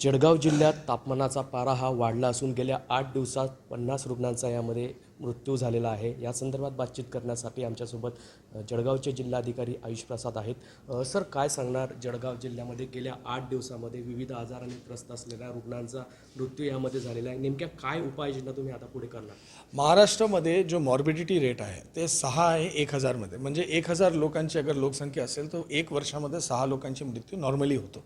जळगाव जिल्ह्यात तापमानाचा पारा हा वाढला असून गेल्या आठ दिवसात पन्नास रुग्णांचा यामध्ये मृत्यू झालेला आहे. या संदर्भात बातचीत करण्यासाठी आमच्यासोबत जळगावचे जिल्हाधिकारी आयुष प्रसाद आहेत. सर काय सांगणार जळगाव जिल्ह्यामध्ये गेल्या आठ दिवसामध्ये विविध आजारांनी त्रस्त असलेल्या रुग्णांचा मृत्यू यामध्ये झालेला आहे. नेमक्या काय उपाययोजना तुम्ही आता पुढे करणार? महाराष्ट्रामध्ये जो मॉर्बिडिटी रेट आहे ते सहा आहे एक हजारमध्ये. म्हणजे एक हजार लोकांची अगर लोकसंख्या असेल तर एक वर्षामध्ये सहा लोकांची मृत्यू नॉर्मली होतो.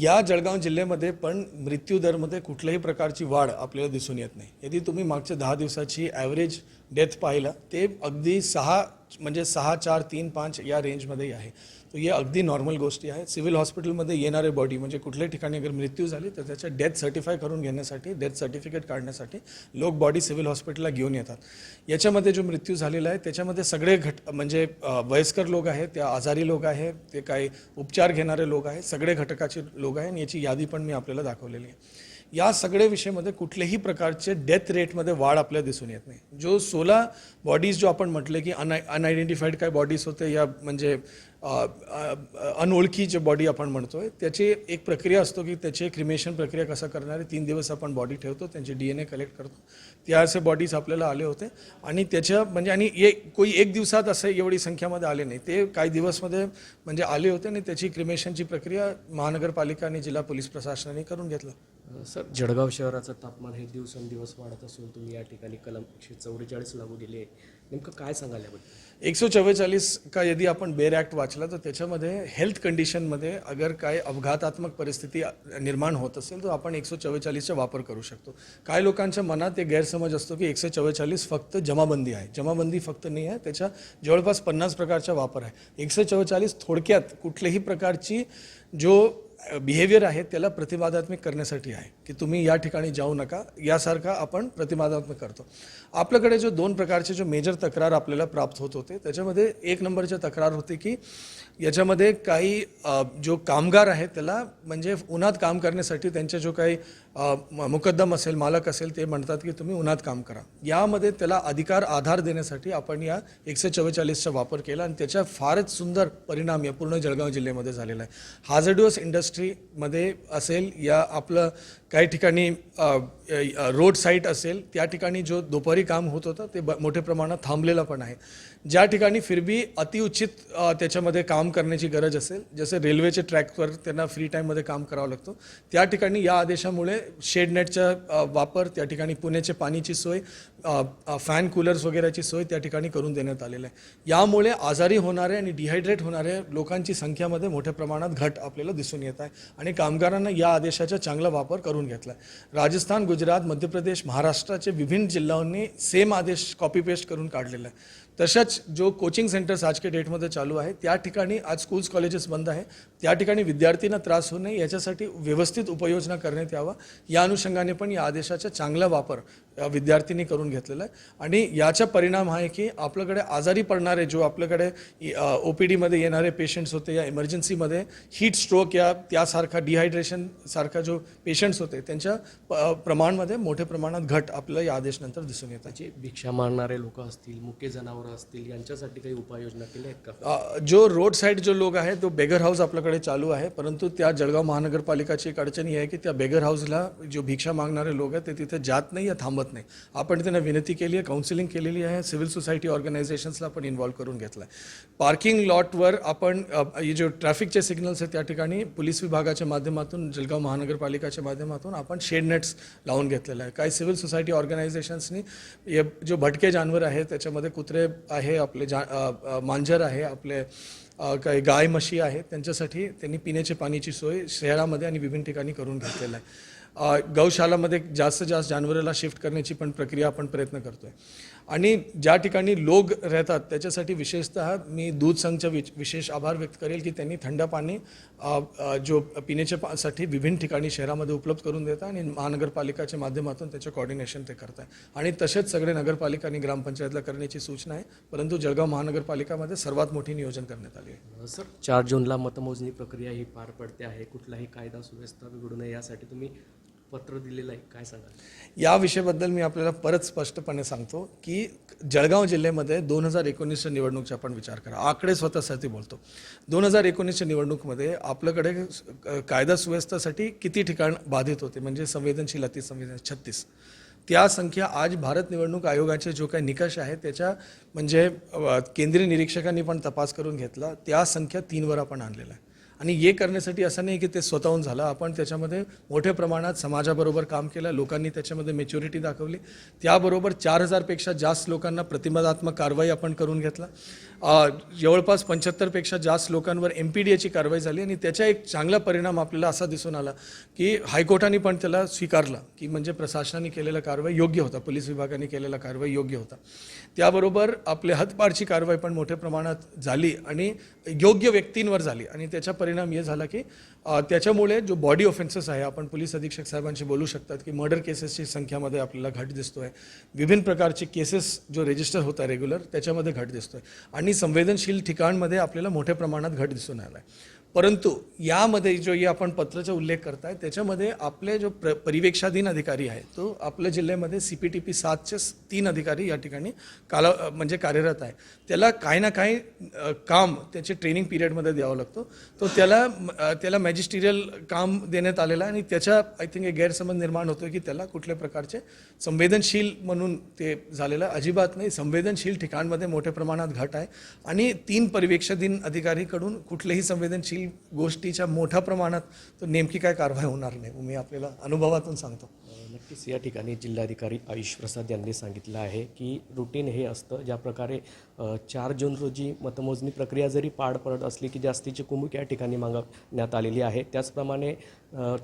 या जळगाव जिल्ह्यामध्ये पण मृत्यूदरमध्ये कुठल्याही प्रकारची वाढ आपल्याला दिसून येत नाही. यदि तुम्ही मागच्या दहा दिवसाची ॲव्हरेज डेथ पाहिलं ते अगदी सहा म्हणजे सहा चार तीन पाच या रेंजमध्ये आहे. तर हे अगदी नॉर्मल गोष्टी आहेत. सिव्हिल हॉस्पिटलमध्ये येणारे बॉडी म्हणजे कुठल्याही ठिकाणी अगर मृत्यू झाली तर त्याच्या डेथ सर्टिफाय करून घेण्यासाठी डेथ सर्टिफिकेट काढण्यासाठी लोक बॉडी सिव्हिल हॉस्पिटलला घेऊन येतात. याच्यामध्ये जो मृत्यू झालेला आहे त्याच्यामध्ये सगळे घट म्हणजे वयस्कर लोक आहेत त्या आजारी लोक आहेत ते काही उपचार घेणारे लोक आहेत सगळे घटकाचे लोक आहेत आणि याची यादी पण मी आपल्याला दाखवलेली आहे. या सगळ्या विषयामध्ये कुठल्याही प्रकारचे डेथ रेटमध्ये वाढ आपल्याला दिसून येत नाही. जो सोळा बॉडीज जो आपण म्हटले की अन अनआयडेंटिफाईड काय बॉडीज होते या म्हणजे अनोळखी जे बॉडी आपण म्हणतोय त्याची एक प्रक्रिया असतो की त्याची क्रिमेशन प्रक्रिया कसं करणारे तीन दिवस आपण बॉडी ठेवतो त्यांचे डी एन ए कलेक्ट करतो. त्या असे बॉडीज आपल्याला आले होते आणि त्याच्या म्हणजे आणि एक कोई एक दिवसात असं एवढी संख्यामध्ये आले नाही. ते काही दिवसमध्ये म्हणजे आले होते आणि त्याची क्रिमेशनची प्रक्रिया महानगरपालिका आणि जिल्हा पोलीस प्रशासनाने करून घेतलं. सर जळगाव शहराचं तापमान हे दिवसेंदिवस वाढत असून तुम्ही या ठिकाणी कलम एकशे चौवेचाळीस लागू केली आहे. नेमकं काय सांगाल याबद्दल एकशे चव्वेचाळीस का यदि आपण बेर ॲक्ट वाचला तर त्याच्यामध्ये हेल्थ कंडिशनमध्ये अगर काय अपघातात्मक परिस्थिती निर्माण होत असेल तर आपण एकशे चव्वेचाळीसचा वापर करू शकतो. काय लोकांच्या मनात एक गैरसमज असतो की एकशे चव्वेचाळीस फक्त जमाबंदी आहे. जमाबंदी फक्त नाही आहे त्याच्या जवळपास पन्नास प्रकारचा वापर आहे. एकशे चव्वेचाळीस थोडक्यात कुठल्याही प्रकारची जो बिहेवियर आहे त्याला प्रतिवादात्मक करण्यासाठी आहे की तुम्ही या ठिकाणी जाऊ नका यासारखा आपण प्रतिवादात्मक करतो. आपल्याकडे जो दोन प्रकारचे जो मेजर तक्रार आपल्याला प्राप्त होत होते त्याच्यामध्ये एक नंबरची तक्रार होती की याच्यामध्ये काही जो कामगार आहेत त्याला म्हणजे उन्हात काम करण्यासाठी त्यांच्या जो काही मुकद्दम असेल मालक असेल ते म्हणतात की तुम्ही उन्हात काम करा. यामध्ये त्याला अधिकार आधार देण्यासाठी आपण या एकशे चव्वेचाळीसचा वापर केला आणि त्याचा फारच सुंदर परिणाम या पूर्ण जळगाव जिल्ह्यामध्ये झालेला आहे. हाझर्डियस इंडस्ट्रीमध्ये असेल या आपलं काही ठिकाणी रोड साईट असेल त्या ठिकाणी जो दुपारी काम होत होतं ते ब मोठ्या प्रमाणात थांबलेलं पण आहे. ज्या ठिकाणी फिरबी अतिउचित त्याच्यामध्ये काम करण्याची गरज असेल जसे रेल्वेचे ट्रॅकवर त्यांना फ्री टाईममध्ये काम करावं लागतं त्या ठिकाणी या आदेशामुळे शेडनेटचा वापर त्या ठिकाणी पुण्याचे पाणीची सोय फॅन कूलर्स वगैरेची सोय त्या ठिकाणी करून देण्यात आलेलं आहे. यामुळे आजारी होणारे आणि डिहायड्रेट होणारे लोकांची संख्यामध्ये मोठ्या प्रमाणात घट आपल्याला दिसून येत आहे आणि कामगारांना या आदेशाचा चांगला वापर करून घेतला आहे. राजस्थान गुजरात मध्य प्रदेश महाराष्ट्राचे विभिन्न जिल्ह्यांनी सेम आदेश कॉपी पेस्ट करून काढलेला आहे. तशाच जो कोचिंग सेंटर्स आजच्या डेटमध्ये चालू आहे त्या ठिकाणी आज स्कूल्स कॉलेजेस बंद आहे त्या ठिकाणी विद्यार्थ्यांना त्रास होऊ नये याच्यासाठी व्यवस्थित उपाययोजना करण्यात यावा. या अनुषंगाने पण या आदेशाचा चांगला वापर विद्यार्थ्यांनी करून घेतलेला आहे. आणि याचा परिणाम हा आहे की आपल्याकडे आजारी पडणारे जो आपल्याकडे ओ पी डीमध्ये येणारे पेशंट्स होते या इमर्जन्सीमध्ये हीट स्ट्रोक या त्यासारखा डिहायड्रेशन सारखा जो पेशंट्स होते त्यांच्या प- प्रमाणमध्ये मोठ्या प्रमाणात घट आपल्याला या आदेशनंतर दिसून येतात जे भिक्षा मारणारे लोक असतील मुके जनावर असतील यांच्यासाठी काही उपाययोजना केल्या आहेत का? जो रोड साईड जो लोक आहे तो बेगर हाऊस आपल्याकडे चालू आहे. परंतु त्या जळगाव महानगरपालिकाची एक अडचणी आहे की त्या बेगर हाऊसला जो भिक्षा मागणारे लोक आहेत ते तिथे जात नाही या थांबत नाही. आपण त्यांना विनंती केली आहे काउन्सिलिंग केलेली आहे सिव्हिल सोसायटी ऑर्गनायझेशन्सला आपण इन्वॉल्व्ह करून घेतलं आहे पार्किंग लॉटवर आपण हे जे ट्रॅफिकचे सिग्नल्स आहेत त्या ठिकाणी पोलीस विभागाच्या माध्यमातून जळगाव महानगरपालिकाच्या माध्यमातून आपण शेड नेट्स लावून घेतलेलं आहे. काही सिव्हिल सोसायटी ऑर्गनायझेशन्सनी जो भटके जानवर आहे त्याच्यामध्ये कुत्रे आहे आपले जा मांजर आहे आपले काही गाय म्हशी आहेत त्यांच्यासाठी त्यांनी पिण्याच्या पाण्याची सोय शहरामध्ये आणि विभिन्न ठिकाणी करून घेतलेलं आहे. गौशालामध्ये जास्त जास्त जानवराला शिफ्ट करण्याची पण प्रक्रिया आपण प्रयत्न करतो आहे आणि ज्या ठिकाणी लोक राहतात त्याच्यासाठी विशेषतः मी दूध संघचा विच विशेष आभार व्यक्त करेल की त्यांनी थंड पाणी जो पिण्याच्या पासाठी विभिन्न ठिकाणी शहरामध्ये उपलब्ध करून देतात आणि महानगरपालिकाच्या माध्यमातून त्याचं कॉर्डिनेशन ते करत आहे आणि तसेच सगळे नगरपालिका आणि ग्रामपंचायतला करण्याची सूचना आहे परंतु जळगाव महानगरपालिकामध्ये सर्वात मोठी नियोजन करण्यात आली आहे. सर चार जूनला मतमोजणी प्रक्रिया ही पार पडते आहे. कुठलाही कायदा सुव्यवस्था बिघडू नये यासाठी तुम्ही पत्र दिलेलं आहे काय सांगाल? या विषयाबद्दल मी आपल्याला परत स्पष्टपणे सांगतो की जळगाव जिल्ह्यामध्ये दोन हजार एकोणीसच्या निवडणूकचा आपण विचार करा. आकडे स्वतःसाठी बोलतो. दोन हजार एकोणीसच्या निवडणूकमध्ये आपल्याकडे कायदा सुव्यवस्थेसाठी किती ठिकाण बाधित होते? म्हणजे संवेदनशील अतिसंवेदनशील छत्तीस. त्या संख्या आज भारत निवडणूक आयोगाचे जो काही निकष आहे त्याच्या म्हणजे केंद्रीय निरीक्षकांनी पण तपास करून घेतला. त्या संख्या तीनवर आपण आणलेला आहे आणि हे करण्यासाठी असं नाही की ते स्वतःहून झालं. आपण त्याच्यामध्ये मोठ्या प्रमाणात समाजाबरोबर काम केलं लोकांनी त्याच्यामध्ये मेच्युरिटी दाखवली. त्याबरोबर चार हजारपेक्षा जास्त लोकांना प्रतिबंधात्मक कारवाई आपण करून घेतला. जवळपास पंच्याहत्तरपेक्षा जास्त लोकांवर एम पी डी एची कारवाई झाली आणि त्याचा एक चांगला परिणाम आपल्याला असा दिसून आला की हायकोर्टाने पण त्याला स्वीकारलं की म्हणजे प्रशासनाने केलेला कारवाई योग्य होता पोलीस विभागाने केलेला कारवाई योग्य होता. त्याबरोबर आपले हातपारची कारवाई पण मोठ्या प्रमाणात झाली आणि योग्य व्यक्तींवर झाली आणि त्याचा परिणाम हे झाला की त्याच्यामुळे जो बॉडी ऑफेन्सेस आहे आपण पोलीस अधीक्षक साहेबांशी बोलू शकतात की मर्डर केसेसची संख्यामध्ये आपल्याला घट दिसतोय. विभिन्न प्रकारचे केसेस जो रजिस्टर होता रेग्युलर त्याच्यामध्ये घट दिसतोय. आणि संवेदनशील ठिकाणमध्ये आपल्याला मोठ्या प्रमाणात घट दिसून आला आहे परंतु यामध्ये जो या आपण पत्राचा उल्लेख करताय त्याच्यामध्ये आपले जो प्र परिवेक्षाधीन अधिकारी आहे तो आपल्या जिल्ह्यामध्ये सी पी टी पी सातचे तीन अधिकारी या ठिकाणी काला म्हणजे कार्यरत आहे. त्याला काही ना काही काम त्याचे ट्रेनिंग पिरियडमध्ये द्यावं लागतो. तो त्याला त्याला मॅजिस्टेरियल काम देण्यात आलेलं आहे आणि त्याच्या आय थिंक एक गैरसमज निर्माण होतो की त्याला कुठल्या प्रकारचे संवेदनशील म्हणून ते झालेलं अजिबात नाही संवेदनशील ठिकाणमध्ये मोठ्या प्रमाणात घट आहे. आणि तीन परिवेक्षाधीन अधिकारीकडून कुठलेही संवेदनशील गोष्टीच्या मोठ्या प्रमाणात तो नेमकी काय कारवाई होणार नाही मी आपल्याला अनुभवातून सांगतो. नक्कीच या ठिकाणी जिल्हाधिकारी आयुष प्रसाद यांनी सांगितलं आहे की रुटीन हे असतं ज्या प्रकारे चार जून रोजी मतमोजणी प्रक्रिया जरी पार पडत असली की जास्तीची कुमुक या ठिकाणी मागवण्यात आलेली आहे. त्याचप्रमाणे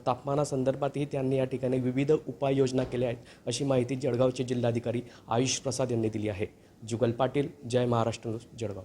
तापमानासंदर्भातही त्यांनी या ठिकाणी विविध उपाययोजना केल्या आहेत अशी माहिती जळगावचे जिल्हाधिकारी आयुष प्रसाद यांनी दिली आहे. जुगल पाटील जय महाराष्ट्र जळगाव.